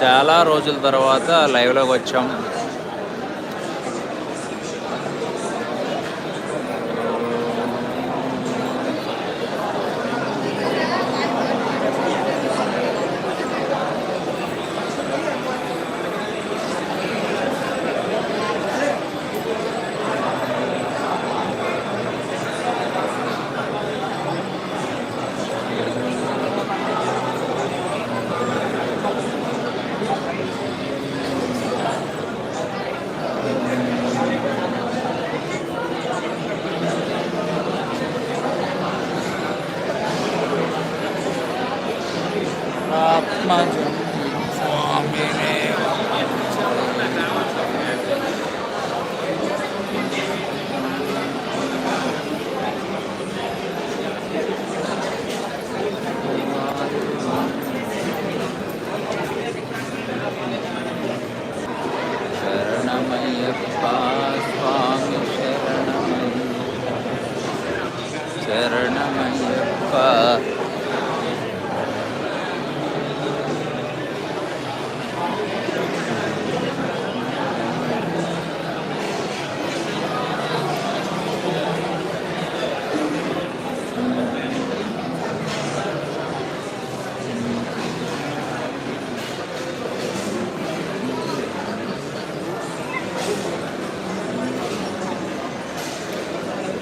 చాలా రోజుల తర్వాత లైవ్లోకి వచ్చాం ఆత్మజం స్వామినేవ శరణమయ్యప్ప స్వామి శరణమయ్య శరణమయ్యప్ప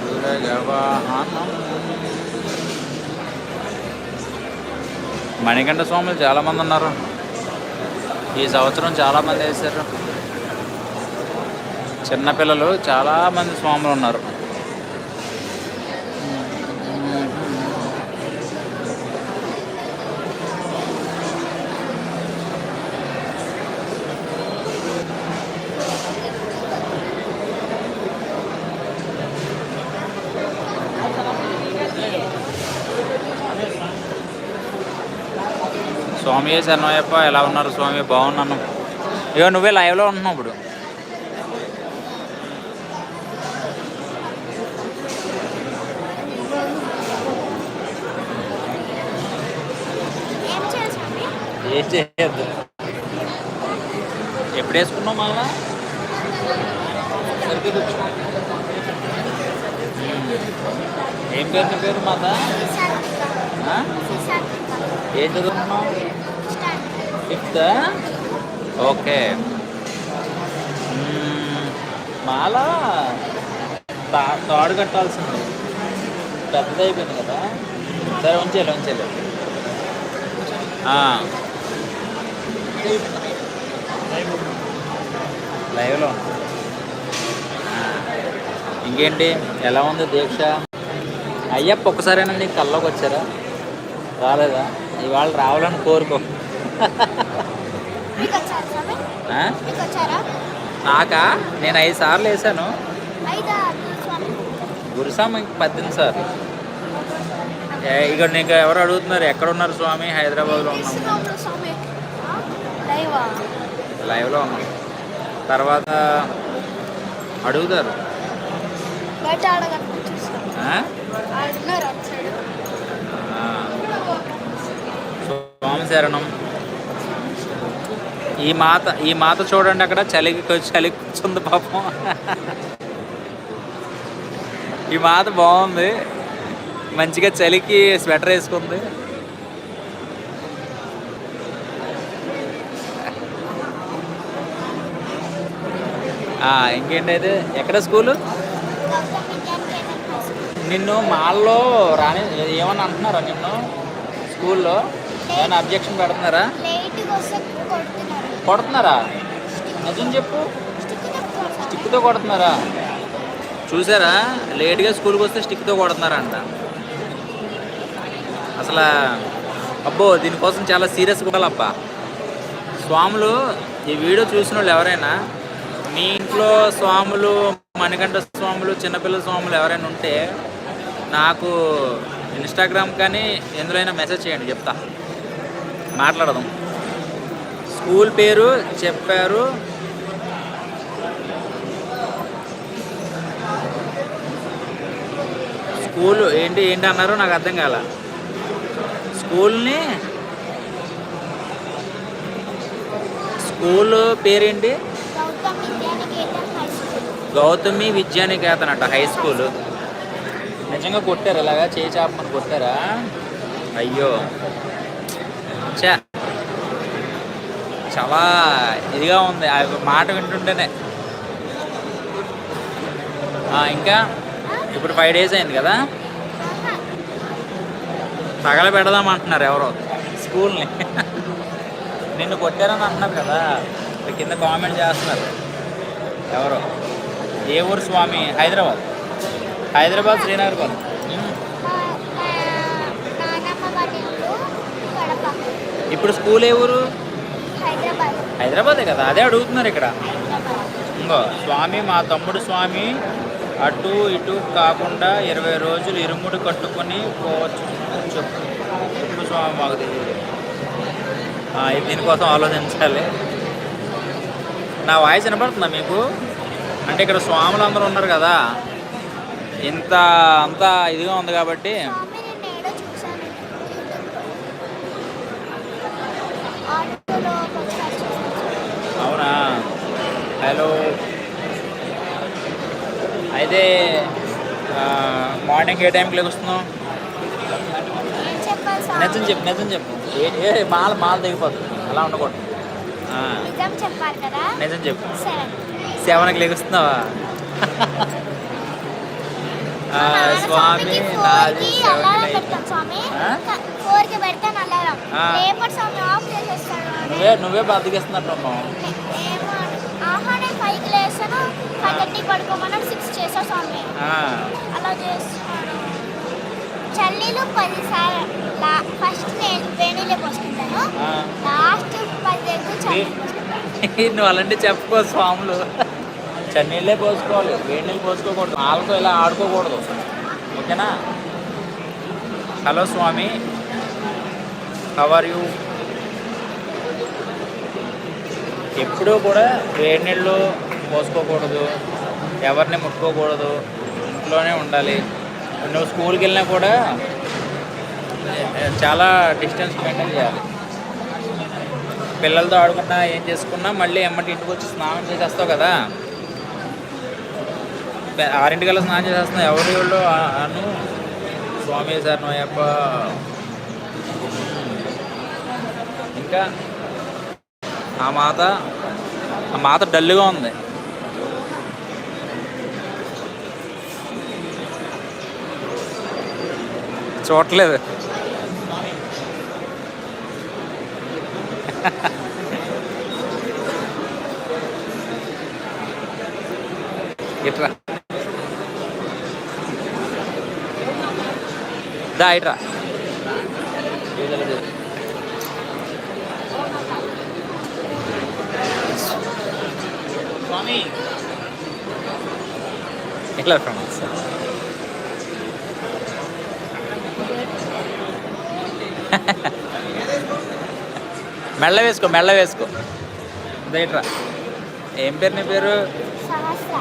దురగవాహనం మణికంఠ స్వాములు చాలామంది ఉన్నారు. ఈ సంవత్సరం చాలామంది వేశారు చిన్నపిల్లలు చాలామంది స్వాములు ఉన్నారు. స్వామి శరణయ్యప్ప ఎలా ఉన్నారు స్వామి? బాగున్నాను. ఇగో నువ్వే లైవ్లో ఉంటున్నావు ఇప్పుడు. ఎప్పుడు వేసుకున్నావు మళ్ళా. ఏం పేరు పేరు మాత? ఏం చదువుతున్నావు? Fifth okay. మాల? తా- తాడు కట్టాల్సింది. పెద్దది అయిపోయింది కదా. సరే ఉంచేలే ఉంచేలే లైవ్లో. ఇంకేంటి? ఎలా ఉంది దీక్ష? అయ్యప్ప ఒక్కసారైనా నీకు కల్లోకి వచ్చారా రాలేదా? ఇవాళ రావాలని కోరుకో. నాకా? నేను ఐదు సార్లు వేసాను ఐదా స్వామి గురుస్వామికి పద్దెనిమిది సార్లు. ఏ, ఇక నీకు ఎవరు అడుగుతున్నారు? ఎక్కడ ఉన్నారు స్వామి. హైదరాబాద్లో? లైవా? లైవ్లో ఉన్నాం. తర్వాత అడుగుతారు. స్వామి శరణం. ఈ మాత ఈ మాత చూడండి అక్కడ చలికి చలికొచ్చింది పాపం. ఈ మాత బాగుంది. మంచిగా చలికి స్వెటర్ వేసుకుంది. ఆ, ఇంకేంటైతే ఎక్కడ స్కూలు? నిన్ను మాల్లో రాని ఏమన్నా అంటున్నారా నిన్ను? స్కూల్లో? ఏమైనా అబ్జెక్షన్ పెడుతున్నారా? కొడుతున్నారా? నిజం చెప్పు. స్టిక్తో కొడుతున్నారా? చూసారా? లేట్గా స్కూల్కి వస్తే స్టిక్తో కొడుతున్నారంట. అసలు అబ్బో దీనికోసం చాలా సీరియస్ ఉండాలబ్బా స్వాములు ఈ వీడియో చూసిన వాళ్ళు ఎవరైనా మీ ఇంట్లో స్వాములు మణికంఠ స్వాములు చిన్నపిల్లల స్వాములు ఎవరైనా ఉంటే నాకు ఇన్స్టాగ్రామ్ కానీ ఎందులో మెసేజ్ చేయండి చెప్తా. మాట్లాడదాం. స్కూల్ పేరు చెప్పారు. స్కూల్ ఏంటి ఏంటి అన్నారు నాకు అర్థం కాల. స్కూల్ని స్కూల్ పేరేంటి? గౌతమి విద్యానికేతన్ అంట హై స్కూల్. నిజంగా కొట్టారు ఇలాగా చేయి చాపమని కొట్టారా? అయ్యో. చాలా ఇదిగా ఉంది. ఆ మాట వింటుంటేనే. ఇంకా? ఇప్పుడు ఫైవ్ డేస్ అయింది కదా. తగల పెడదాం అంటున్నారు ఎవరో. స్కూల్ని. నిన్ను కొట్టారని అంటున్నారు కదా. కింద కామెంట్ చేస్తున్నారు. ఎవరో? ఏ ఊరు స్వామి? హైదరాబాద్. హైదరాబాద్ శ్రీనగర్ కడప. ఇప్పుడు స్కూల్ ఏ ఊరు? హైదరాబాదే కదా? అదే అడుగుతున్నారు ఇక్కడ. ఇంకో స్వామి మా తమ్ముడు స్వామి అటు ఇటు కాకుండా ఇరవై రోజులు ఇరుముడు కట్టుకొని పోవచ్చు. చెప్పు. స్వామి మాకు తెలియదు. దీనికోసం ఆలోచించాలి. నా వాయిస్ వినపడుతుందా మీకు? అంటే ఇక్కడ స్వాములు అందరూ ఉన్నారు కదా. ఇంత అంతా ఇదిగా ఉంది కాబట్టి స్వామి నేను ఏడో చూశాను ఆటోలో ఒకసారి చూసాను అవునా హలో. అయితే మార్నింగ్ ఏ టైంకి చెప్పాలి నిజం చెప్పు నిజం చెప్పు. ఏ మాల మాల దిగిపోతుంది. అలా ఉండకూడదు. నిజం చెప్పు. సెవెన్ సెవెన్కి లెగుస్తున్నావా? ఆ, స్వామి నాది నువ్వే నువ్వే బతికిస్తున్నట్టు ఆహా నేను ఫైవ్ థర్టీ పడుకోమన్నాడు సిక్స్ చేసా స్వామి. అలా చేస్తున్నాడు. చల్లీలు పది సార్లు లా- ఫస్ట్ నేను వేణీలే పోసుకుంటాను. లాస్ట్ పది దగ్గర చల్లీలు పోసుకుంటాను. నువ్వు అలాంటి చెప్పుకో స్వాములు. చన్నీళ్ళే పోసుకోవాలి వేడి నీళ్ళు పోసుకోకూడదు. వాళ్ళతో ఇలా ఆడుకోకూడదు. ఓకేనా? Hello Swamy. హవర్ యూ ఎప్పుడూ కూడా వేడి నీళ్ళు పోసుకోకూడదు ఎవరిని ముట్టుకోకూడదు ఇంట్లోనే ఉండాలి. నువ్వు స్కూల్కి వెళ్ళినా కూడా చాలా డిస్టెన్స్ మెయింటైన్ చేయాలి. పిల్లలతో ఆడుకున్నా ఏం చేసుకున్నా మళ్ళీ ఎమ్మటి ఇంటికి వచ్చి స్నానం చేసేస్తావు కదా. ఆరింటికల్లా స్నానం చేసేస్తున్నా ఎవరి వాళ్ళు అను. స్వామి సార్ నోయప్ప. ఇంకా ఆ మాత ఆ మాత డల్గా ఉంది. చూడట్లేదు. ఇట్రా. దా ఇట్రా. ఇట్లా ఫ్రెండ్స్ మెల్ల వేసుకో మెల్ల వేసుకో ఇట్రా. ఏం పేరు నీ పేరు? సహస్ర.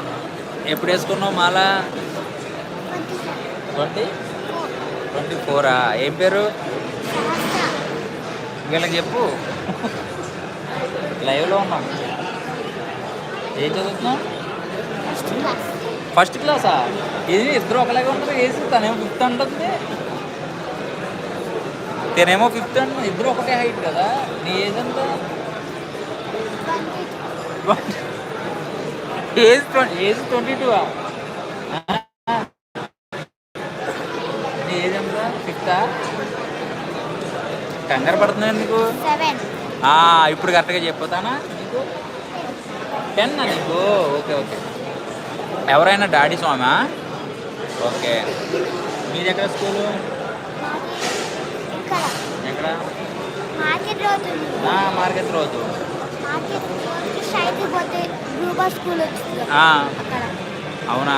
ఎప్పుడు వేసుకున్నావు మాల? Twenty twenty? ఫోరా? ఏం పేరు? సహస్ర. వీళ్ళకి చెప్పు. లైవ్లో ఉన్నాం. ఏం చదువుతున్నావు? ఫస్ట్ క్లాస్ ఇది ఇద్దరు ఒకలాగే ఉంటారు. వేసి తనేమో ఫిఫ్త్ అంటుంది. తనేమో ఫిఫ్త్ అంటుంది ఇద్దరు ఒకటే హైట్ కదా. నీ age twenty. Age twenty age twenty two నీ ఏజ్ ఎంత? ఫిఫ్తా కంగారు పడుతున్నావు ఎందుకు? సెవెన్. ఆ, ఇప్పుడు కరెక్ట్గా చెప్పొతానా నీకు? టెన్ నీకు? Okay okay. ఎవరైనా డాడీ స్వామా? ఓకే. మీది ఎక్కడ? స్కూలు ఎక్కడ మార్కెట్ రోజు అవునా?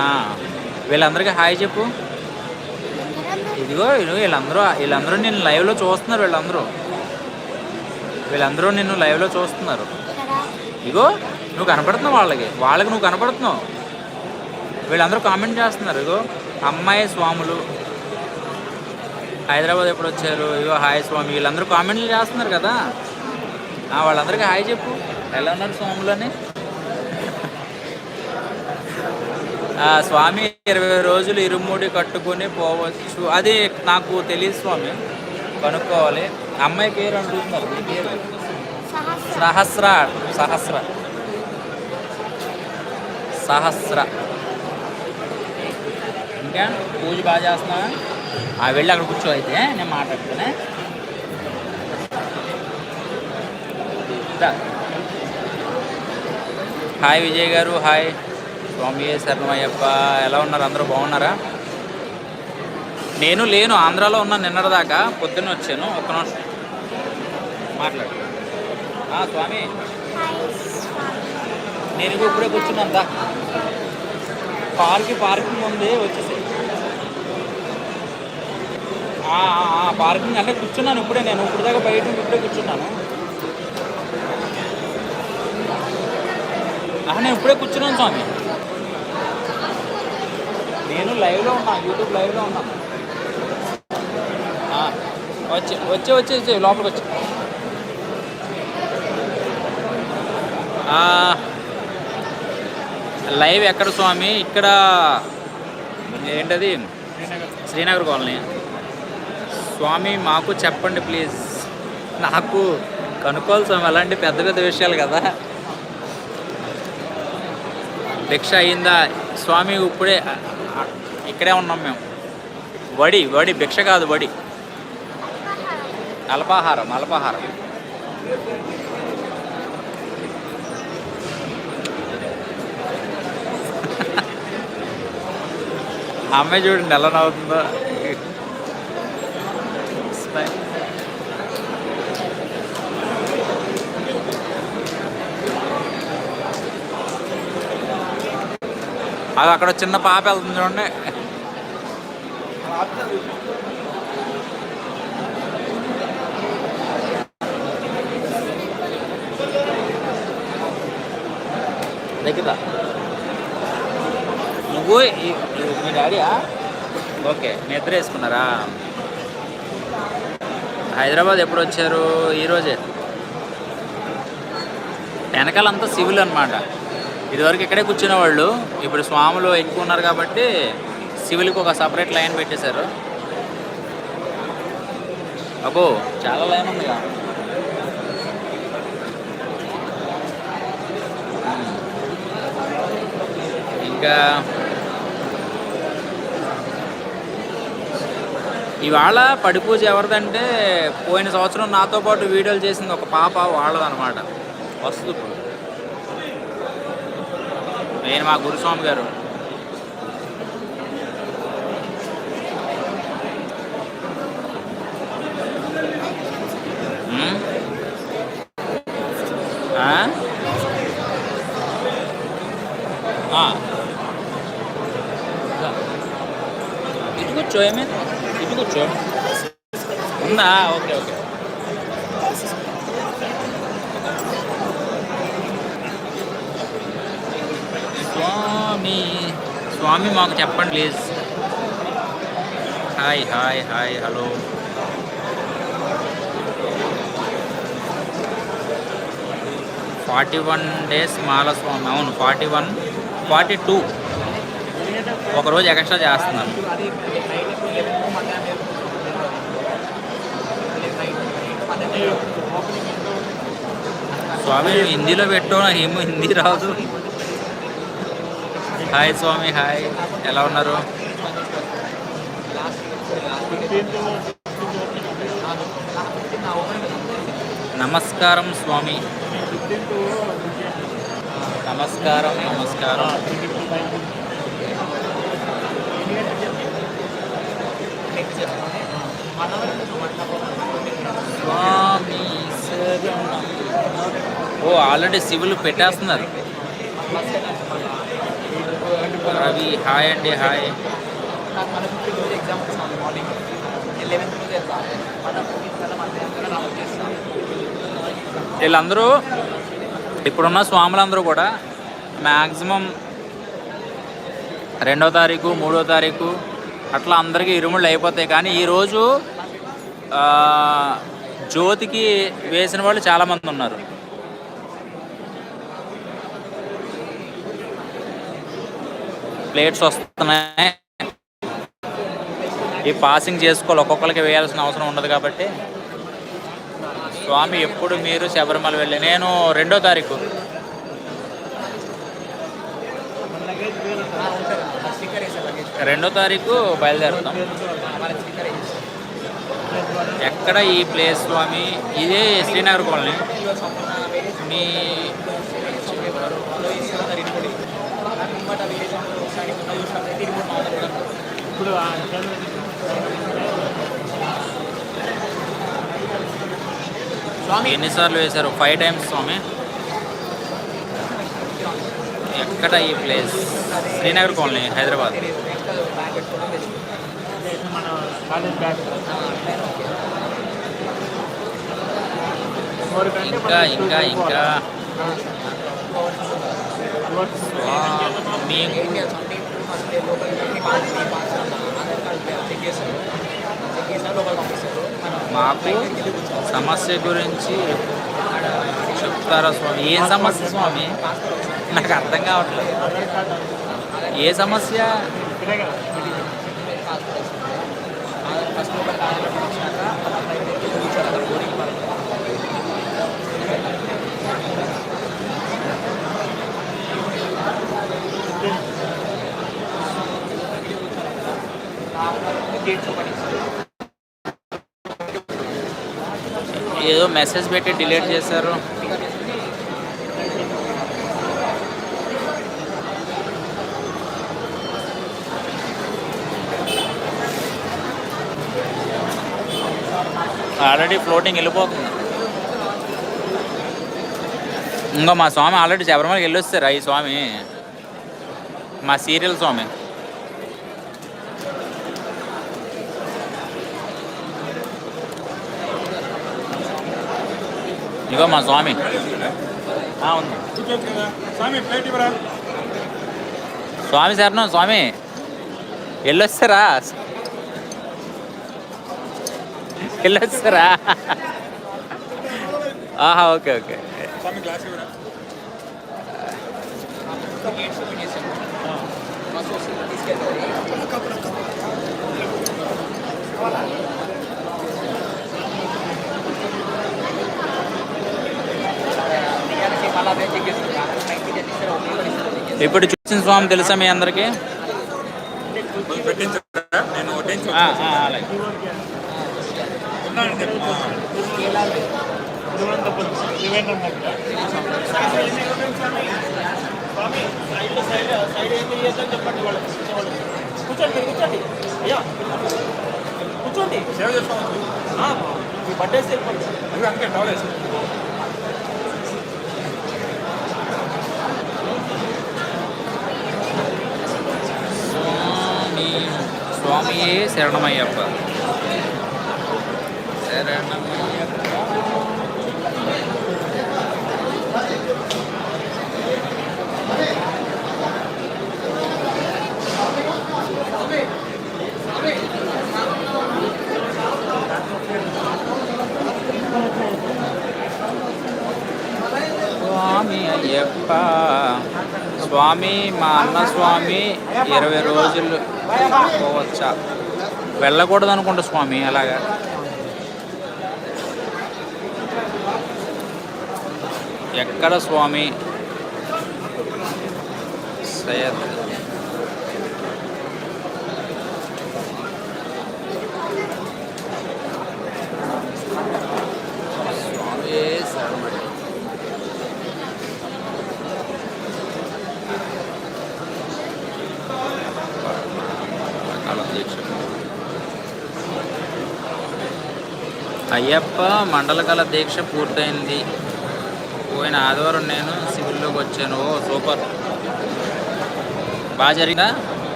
వీళ్ళందరికీ హాయ్ చెప్పు. ఇదిగో వీళ్ళందరూ వీళ్ళందరూ నిన్ను లైవ్లో చూస్తున్నారు వీళ్ళందరూ. వీళ్ళందరూ నిన్ను లైవ్లో చూస్తున్నారు. ఇగో నువ్వు కనపడుతున్నావు వాళ్ళకి. వాళ్ళకి నువ్వు కనపడుతున్నావు. వీళ్ళందరూ కామెంట్ చేస్తున్నారు. ఇగో అమ్మాయి స్వాములు. హైదరాబాద్ ఎప్పుడు వచ్చారు? ఇగో హాయ్ స్వామి. వీళ్ళందరూ కామెంట్లు చేస్తున్నారు కదా. వాళ్ళందరికీ హాయ్ చెప్పు. ఎలా ఉన్నారు స్వాములని? ఆ, స్వామి ఇరవై రోజులు ఇరుముడి కట్టుకొని పోవచ్చు. అది నాకు తెలియదు స్వామి. కనుక్కోవాలి. అమ్మాయి పేరు అంటున్నారు మీ పేరు? సహస్ర. సహస్ర. సహస్ర. సహస్ర. ఇంకా పూజ బాగా చేస్తున్నావా? ఆ వెళ్ళి అక్కడ కూర్చో అయితే నేను మాట్లాడుతానే. హాయ్ విజయ్ గారు హాయ్. స్వామి శరణమయ్యప్ప ఎలా ఉన్నారు? అందరూ బాగున్నారా? నేను లేను ఆంధ్రాలో ఉన్న నిన్నటిదాకా పొద్దున్న వచ్చాను. ఒక్క నిమిషం. మాట్లాడు. స్వామి. నేను ఇప్పుడే కూర్చున్నాను దా. పార్క్ పార్కింగ్ ఉంది వచ్చేసి పార్కింగ్ అంటే కూర్చున్నాను ఇప్పుడే నేను. ఇప్పుడు దాకా బయట ఇప్పుడే కూర్చున్నాను. నేను ఇప్పుడే కూర్చున్నాను స్వామి. నేను లైవ్లో ఉన్నా యూట్యూబ్ లైవ్లో ఉన్నా. వచ్చే వచ్చి వచ్చి వచ్చి లోపలికి వచ్చి. లైవ్ ఎక్కడ స్వామి? ఇక్కడ ఏంటది? శ్రీనగర్ కాలనీ. స్వామి మాకు చెప్పండి ప్లీజ్. నాకు కనుక్కోవాలి స్వామి అలాంటి పెద్ద పెద్ద విషయాలు కదా. భిక్ష అయిందా? స్వామి ఇప్పుడే ఇక్కడే ఉన్నాం మేము. వడి వడి భిక్ష కాదు వడి. అల్పాహారం అల్పాహారం అమ్మాయి చూడండి ఎలా నవ్వుతుందో. అది అక్కడ చిన్న పాప వెళ్తుంది చూడండి. దగ్గర. నువ్వు మీ డాడీయా? ఓకే ఇద్దరు వేసుకున్నారా? హైదరాబాద్ ఎప్పుడు వచ్చారు ఈరోజే వెనకాలంతా సివిల్ అనమాట ఇదివరకు ఇక్కడే కూర్చునేవాళ్ళు. ఇప్పుడు స్వాములు ఎక్కువ ఉన్నారు కాబట్టి సివిల్కి ఒక సపరేట్ లైన్ పెట్టేశారు. అబ్బో చాలా లైన్ ఉందిగా. ఇంకా ఇవాళ పడి పూజ ఎవరిదంటే పోయిన సంవత్సరం నాతో పాటు వీడియోలు చేసింది ఒక పాప వాళ్ళదనమాట. వస్తుంది ఇప్పుడు నేను మా గురుస్వామి గారు. ఇదిగో చోయమే ఆ. కూర్చో ఉందా ఓకే ఓకే. స్వామి స్వామి మాకు చెప్పండి please. Hi hi hi hello. Forty one days మాల స్వామి అవును ఫార్టీ వన్ ఫార్టీ టూ. ఒకరోజు ఎక్స్ట్రా చేస్తున్నాను. స్వామి. హిందీలో పెట్టు ఏమో హిందీ రాదు. హాయ్ స్వామి హాయ్. ఎలా ఉన్నారు? నమస్కారం స్వామి. నమస్కారం నమస్కారం. స్వామి శరణం. ఓ ఆల్రెడీ సివిల్ పెట్టేస్తున్నారు. రవి హాయ్ అండి హాయ్. వీళ్ళందరూ ఇప్పుడున్న స్వాములందరూ కూడా మ్యాక్సిమం రెండో తారీఖు మూడో తారీఖు అట్లా అందరికీ ఇరుముళ్ళు అయిపోతాయి. కానీ ఈరోజు జ్యోతికి వేసిన వాళ్ళు చాలామంది ఉన్నారు. ప్లేట్స్ వస్తున్నాయి. ఈ పాసింగ్ చేసుకోవాలి. ఒక్కొక్కరికి వేయాల్సిన అవసరం ఉండదు కాబట్టి. స్వామి ఎప్పుడు మీరు శబరిమల వెళ్ళి నేను రెండో తారీఖు. రెండో తారీఖు బయలుదేరుతాం. ఎక్కడ ఈ ప్లేస్ స్వామి ఇదే శ్రీనగర్ కాలనీ. మీ ఇప్పుడు ఆ ఎన్నిసార్లు వేశారు? ఫైవ్ టైమ్స్ స్వామి. ఎక్కడ ఈ ప్లేస్? శ్రీనగర్ కాలనీ హైదరాబాద్. మన కాలేజ్ బ్యాగ్. ఇంకా ఇంకా ఇంకా. మాకు సమస్య గురించి చెప్తారా స్వామి? ఏ సమస్య స్వామి? నాకు అర్థం కావట్లేదు. ఏ సమస్య? ఏదో మెసేజ్ పెట్టి డిలీట్ చేశారు. ఆల్రెడీ ఫ్లోటింగ్ వెళ్ళిపోతుంది. ఇంకా మా స్వామి ఆల్రెడీ శబరిమలకి వెళ్ళొస్తారా ఈ స్వామి. మా సీరియల్ స్వామి. ఇగో మా స్వామి ఆ, ఉంది స్వామి ఇవ్వరా స్వామి శరణం స్వామి వెళ్ళొస్తారా వెళ్ళొస్తారా ఆహా ఓకే ఓకే స్వామి ఇప్పుడు చూసిన స్వామి తెలుసా మీ అందరికీ? పెట్టించరా నేను వడ్డించు ఆ, ఆ, అలాగే ఉన్నాను చెప్పు. తిరువనంతపురం త్రివేంద్రం దగ్గర. స్వామి సైడ్ సైడ్ సైడ్ ఏం చేయొద్దని చెప్పండి వాళ్ళకి కూర్చోండి కూర్చోండి కూర్చోండి అయ్యా కూర్చోండి సేవ చేసుకోవాలి మీ బర్త్డే వెళ్ళిపోండి అవి అందుకే టవలేసి స్వామి స్వామియే శరణమయ్యప్ప శరణమయ్యప్ప. స్వామి అయ్యప్ప. స్వామి మా అన్న స్వామి ఇరవై రోజులు పోవచ్చా? వెళ్ళకూడదు అనుకుంటా స్వామి అలాగా? ఎక్కడ స్వామి? సయ్యద్ అయ్యప్ప మండలకాల దీక్ష పూర్తయింది. పోయిన ఆదివారం నేను సివిల్లోకి వచ్చాను. ఓ సూపర్. బాగా జరిగిందా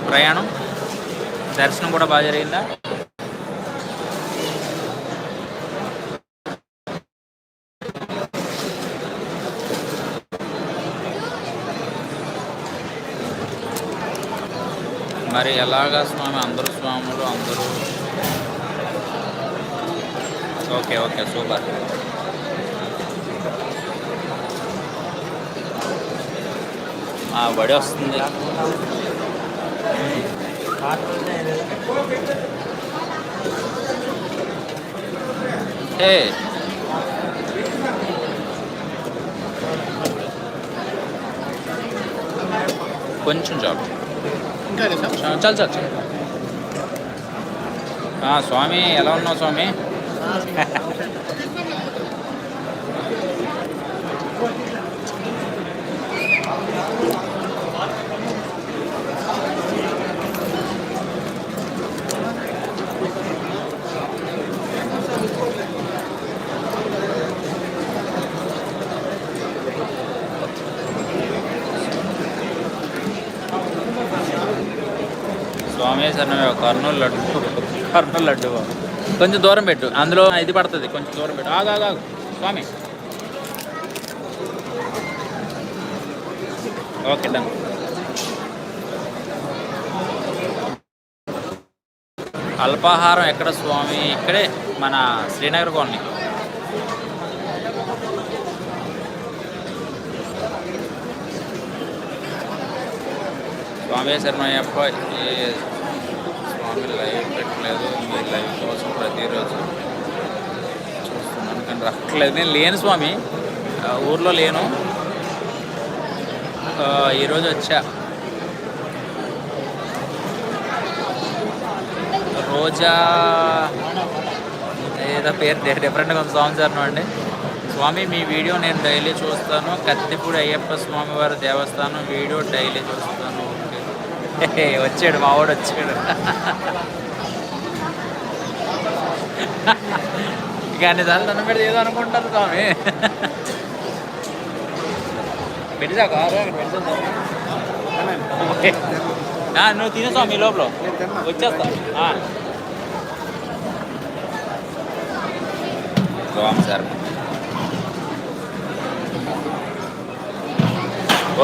ప్రయాణం? దర్శనం కూడా బాగా జరిగిందా? మరి ఎలాగా స్వామి? అందరూ స్వాములు అందరూ ఓకే ఓకే సూపర్. ఆ, వడి వస్తుంది. ఏ కొంచెం చాలు సార్? చాలు చాలు చాలు. స్వామి ఎలా ఉన్నావు స్వామి? స్వామి సన్నమే కర్నూలు లడ్డు కర్నూలు లడ్డు కొంచెం దూరం పెట్టు. అందులో ఇది పడుతుంది. కొంచెం దూరం పెట్టు. ఆగు ఆగు ఆగు. స్వామి. Okay done. అల్పాహారం ఎక్కడ స్వామి? ఇక్కడే మన శ్రీనగర్ కాలనీ. స్వామి శరణయ్యప్ప ఈ లైవ్ పెట్టలేదు. మీ లైవ్ కోసం ప్రతిరోజు చూస్తున్నాను. కానీ రక్కలేదు నేను లేను స్వామి. ఊర్లో లేను. ఈరోజు వచ్చా. రోజా ఏదో పేరు డిఫరెంట్గా ఉంది స్వామి శరణం అండి స్వామి మీ వీడియో నేను డైలీ చూస్తాను. కత్తిపూడి అయ్యప్ప స్వామివారి దేవస్థానం వీడియో డైలీ చూస్తాను. వచ్చాడు మా వాడు వచ్చాడు. ఇక అన్ని సార్లు నన్ను పెడితే ఏదో అనుకుంటారు స్వామి. పెట్టిదా కారు నువ్వు తినే స్వామి లోపల. వచ్చేస్తా. స్వామి సార్.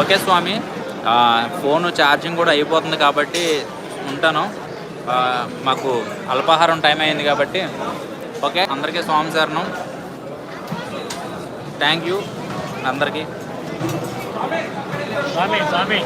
ఓకే స్వామి. ఫోను ఛార్జింగ్ కూడా అయిపోతుంది కాబట్టి ఉంటాను. మాకు అల్పాహారం టైం అయింది కాబట్టి. ఓకే అందరికీ స్వామి శరణం. థ్యాంక్ యూ అందరికీ. స్వామి స్వామి.